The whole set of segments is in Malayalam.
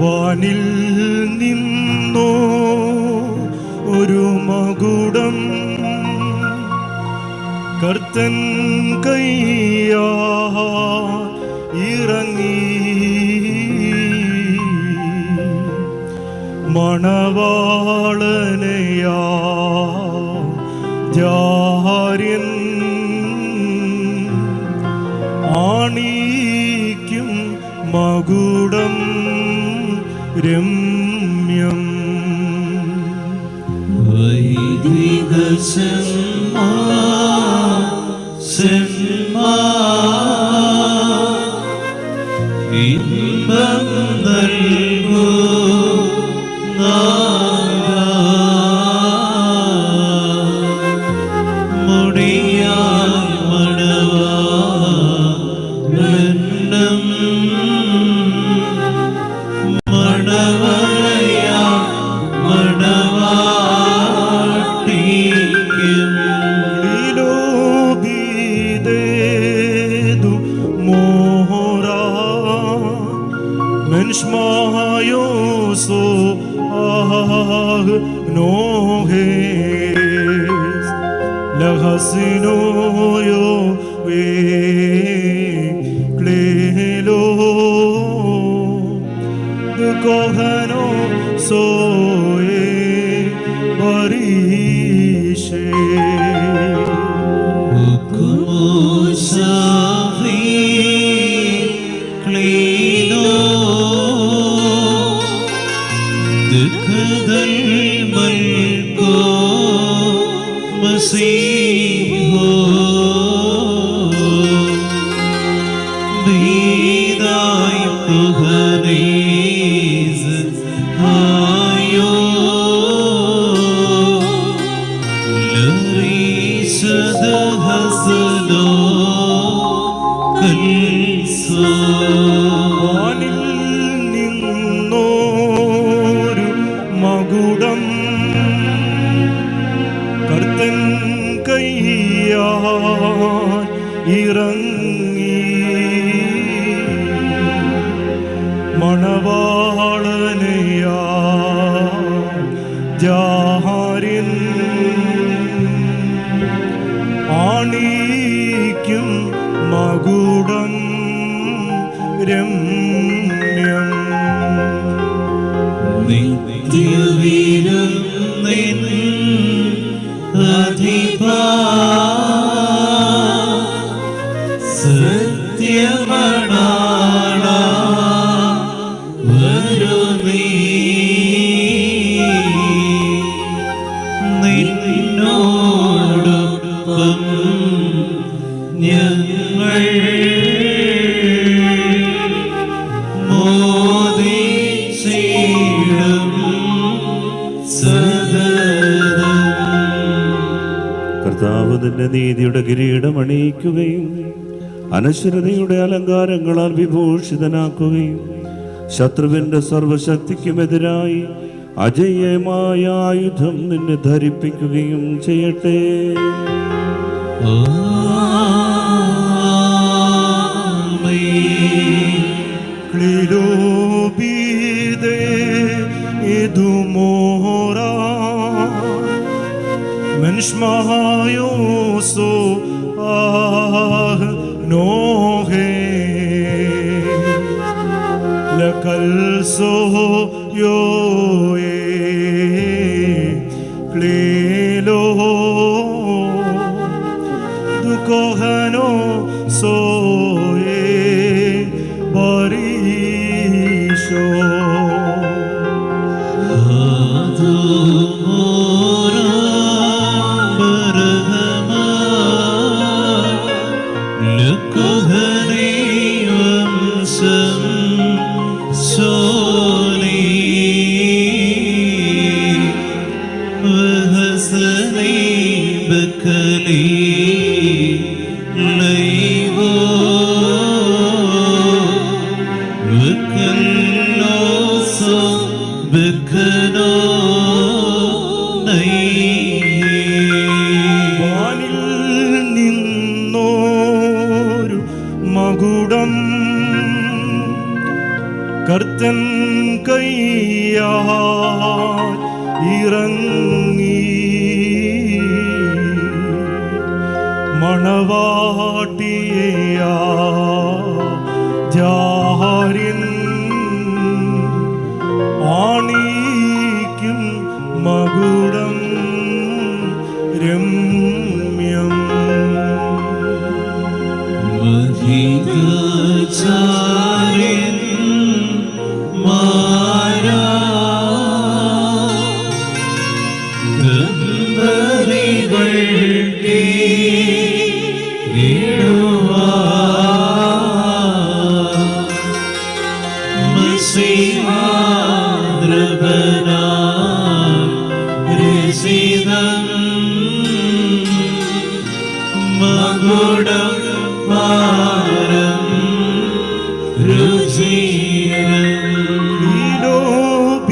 വാനിൽ നിന്നോ ഒരു മകുടം കർത്തൻ കയ്യാ ഇറങ്ങി. മണവാളനയാ Ölüm വേ ക്ലേലോ ഇറങ്ങി നിന്റെ നീതിയുടെ കിരീടം അണിയിക്കുകയും അനശ്വരതയുടെ അലങ്കാരങ്ങളാൽ വിഭൂഷിതനാക്കുകയും ശത്രുവിന്റെ സർവശക്തിക്കുമെതിരായി അജയമായ ആയുധം നിന്നെ ധരിപ്പിക്കുകയും ചെയ്യട്ടെ. ആമേൻ düşmayosu ah nohe. Lekal so yo தினம் கர்த்தன் கையாய் இறங்கி மணவாட்டியா മകുടം പാരം രുചിരം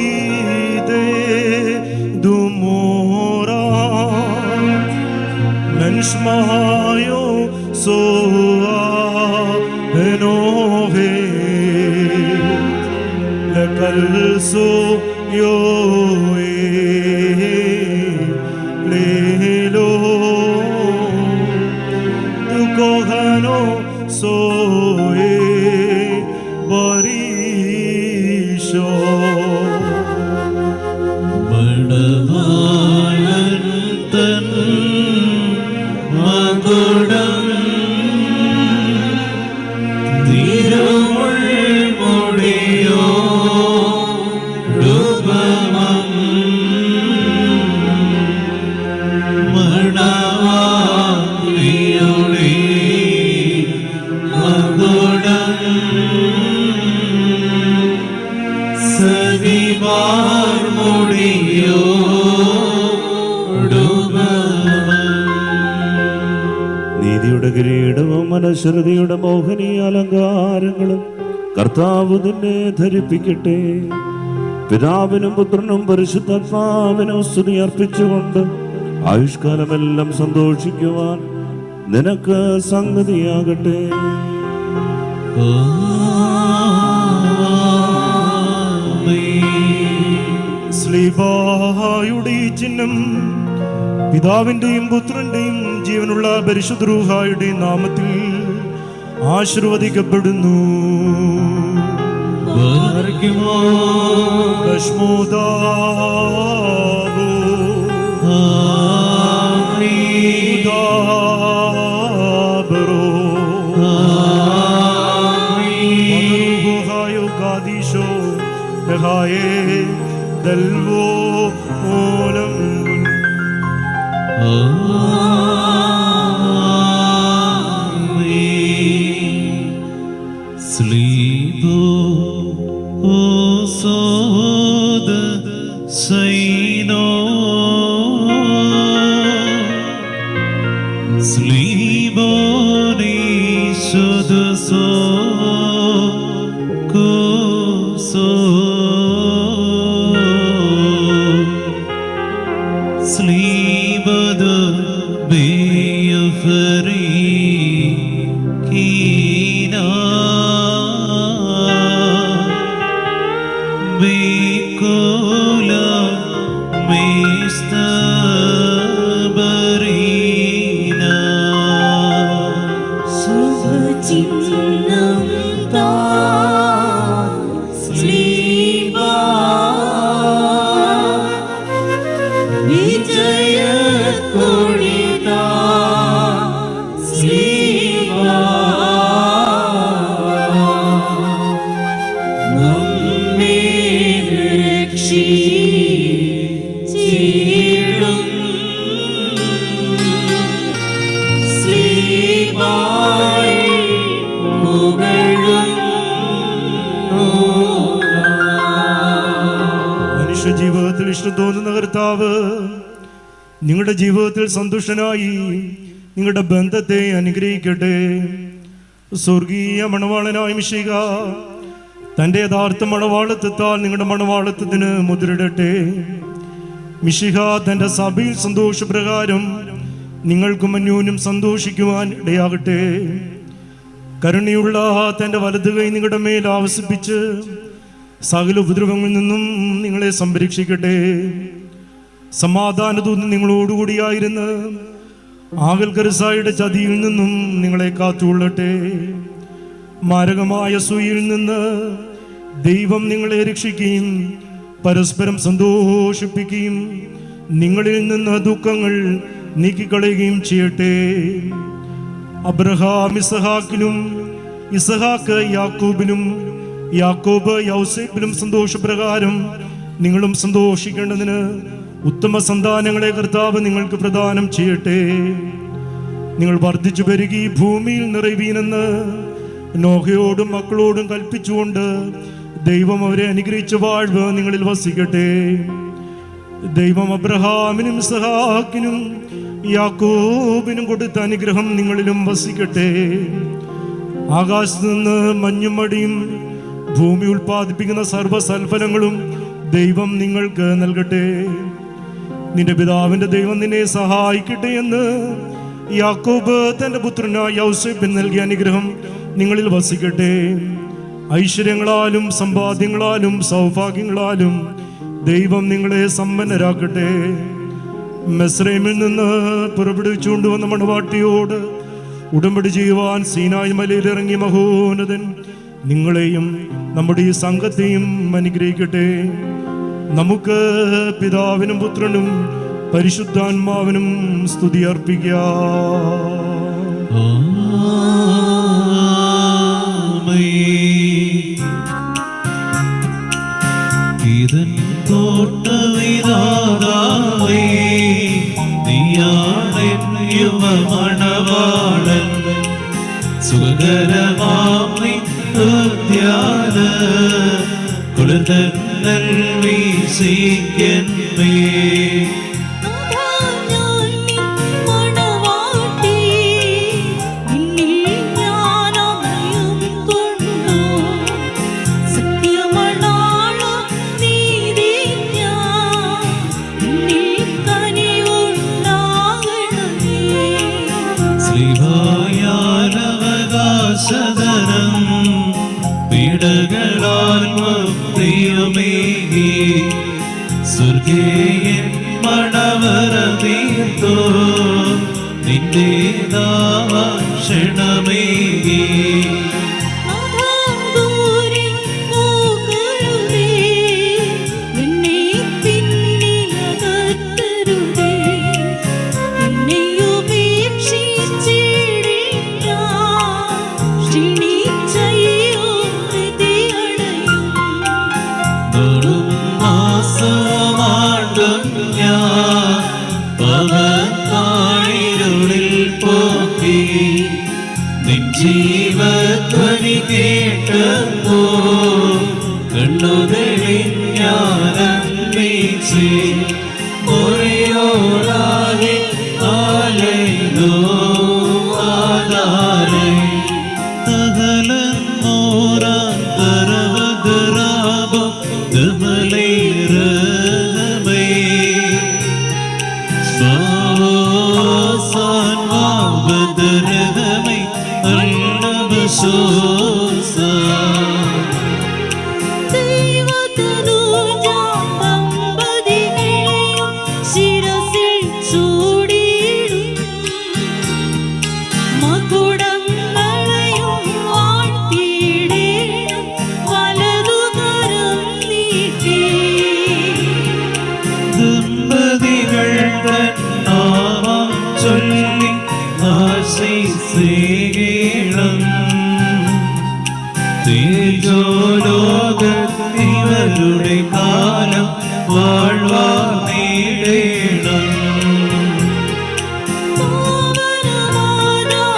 Ilobide dumora Menschmayo soa enove Lekalso yo lelo soul. കിരീടവും മോഹിനി അലങ്കാരങ്ങളും കർത്താവ് നിന്നെ ധരിപ്പിക്കട്ടെ. പിതാവിനും പുത്രനും പരിശുദ്ധാത്മാവിനും സ്തുതി അർപ്പിച്ചുകൊണ്ട് ആയുഷ്കാലമെല്ലാം സന്തോഷിക്കുവാൻ നിനക്ക് സംഗതിയാകട്ടെ. ശ്രീപായുടെ ചിഹ്നം പിതാവിന്റെയും പുത്രന്റെയും ജീവനുള്ള പരിശുദ്രൂഹായുടെയും നാമത്തിൽ ആശീർവദിക്കപ്പെടുന്നു. ഭസ്മോദാബോ, 舍得走 രക്ഷിച്ചിടും ശ്രീവായി പുകഴും മനുഷ്യ ജീവിതത്തിൽ ഇഷ്ടം തോന്നുന്ന കർത്താവ് നിങ്ങളുടെ ജീവിതത്തിൽ സന്തുഷ്ടനായി നിങ്ങളുടെ ബന്ധത്തെ അനുഗ്രഹിക്കട്ടെ. സ്വർഗീയ മണവാളനായ മിഷിക തന്റെ യഥാർത്ഥ മണവാളത്വത്താൽ നിങ്ങളുടെ മണവാളത്വത്തിന് മുദ്രയിടട്ടെ. മിശിഹ തന്റെ സഭയിൽ സന്തോഷപ്രകാരം നിങ്ങൾക്കും അന്യോന്യം സന്തോഷിക്കുവാൻ ഇടയാകട്ടെ. കരുണയുള്ള തന്റെ വലത് കൈ നിങ്ങളുടെ മേൽ ആവസിപ്പിച്ച് സകല ഉപദ്രവങ്ങളിൽ നിന്നും നിങ്ങളെ സംരക്ഷിക്കട്ടെ. സമാധാനതൂന്ന് നിങ്ങളോടുകൂടിയായിരുന്ന് ആകൽക്കരസായുടെ ചതിയിൽ നിന്നും നിങ്ങളെ കാത്തുകൊള്ളട്ടെ. മാരകമായ സൂയിൽ നിന്ന് ദൈവം നിങ്ങളെ രക്ഷിക്കുകയും പരസ്പരം സന്തോഷിപ്പിക്കുകയും നിങ്ങളിൽ നിന്ന് ദുഃഖങ്ങൾ നീക്കിക്കളയുകയും ചെയ്യട്ടെ. അബ്രഹാം ഇസഹാക്കിനും ഇസഹാക്ക് യാക്കോബിനും യാക്കോബ് യൗസൈബിനും സന്തോഷപ്രകാരം നിങ്ങളും സന്തോഷിക്കേണ്ടതിന് ഉത്തമ സന്താനങ്ങളെ കർത്താവ് നിങ്ങൾക്ക് പ്രദാനം ചെയ്യട്ടെ. നിങ്ങൾ വർദ്ധിച്ചു പെരുകി ഭൂമിയിൽ നിറവീനെന്ന് നോഹയോടും മക്കളോടും കൽപ്പിച്ചുകൊണ്ട് ദൈവം അവരെ അനുഗ്രഹിച്ച വാഴ്വ് നിങ്ങളിൽ വസിക്കട്ടെ. ദൈവം അബ്രഹാമിനും സഹാക്കിനും യാക്കോബിനും കൊടുത്ത അനുഗ്രഹം നിങ്ങളിലും വസിക്കട്ടെ. ആകാശത്ത് നിന്ന് മഞ്ഞും മടിയും ഭൂമി ഉൽപ്പാദിപ്പിക്കുന്ന സർവസൽഫലങ്ങളും ദൈവം നിങ്ങൾക്ക് നൽകട്ടെ. നിന്റെ പിതാവിന്റെ ദൈവം നിന്നെ സഹായിക്കട്ടെ എന്ന് യാക്കോബ് തന്റെ പുത്രനായ യൗസേപ്പിന് നൽകിയ അനുഗ്രഹം നിങ്ങളിൽ വസിക്കട്ടെ. ഐശ്വര്യങ്ങളാലും സമ്പാദ്യങ്ങളാലും സൗഭാഗ്യങ്ങളാലും ദൈവം നിങ്ങളെ സമ്പന്നരാക്കട്ടെ. മെസ്രൈമിൽ നിന്ന് പുറപ്പെടുവിച്ചുകൊണ്ടുവന്ന മണവാട്ടിയോട് ഉടമ്പടി ചെയ്യുവാൻ സീനായ് മലയിൽ ഇറങ്ങി മഹോന്നതൻ നിങ്ങളെയും നമ്മുടെ ഈ സംഘത്തെയും അനുഗ്രഹിക്കട്ടെ. നമുക്ക് പിതാവിനും പുത്രനും പരിശുദ്ധാത്മാവിനും സ്തുതി അർപ്പിക്കാം. இதன் தோட்டவைதாதாவே நீயாழையும் மணவாளன் சுகரமாமை தியாத குழந்தை வீசிக்கே dizer കാലം വാഴ്വാ നേടേണം പാവനമാനാം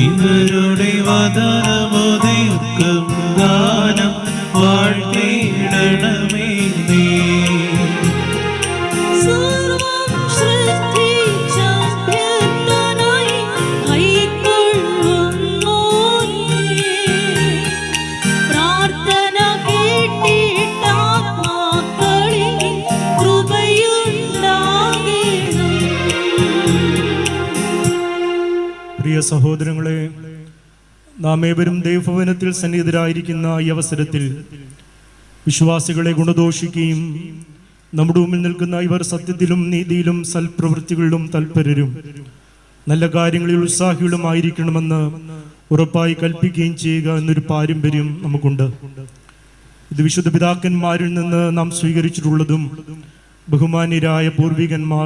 இவருடைய வதன സ്തുതിമാ സഹോദരങ്ങളെ നാം ഏവരും ദൈവഭവനത്തിൽ സന്നിഹിതരായിരിക്കുന്ന ഈ അവസരത്തിൽ വിശ്വാസികളെ ഗുണദോഷിക്കുകയും നമ്മുടെ മുമ്പിൽ നിൽക്കുന്ന ഇവർ സത്യത്തിലും നീതിയിലും സൽപ്രവൃത്തികളിലും തൽപരരും നല്ല കാര്യങ്ങളിൽ ഉത്സാഹികളുമായിരിക്കണമെന്ന് ഉറപ്പായി കൽപ്പിക്കുകയും ചെയ്യുക എന്നൊരു പാരമ്പര്യം നമുക്കുണ്ട്. ഇത് വിശുദ്ധ പിതാക്കന്മാരിൽ നിന്ന് നാം സ്വീകരിച്ചിട്ടുള്ളതും ബഹുമാന്യരായ പൂർവികന്മാർ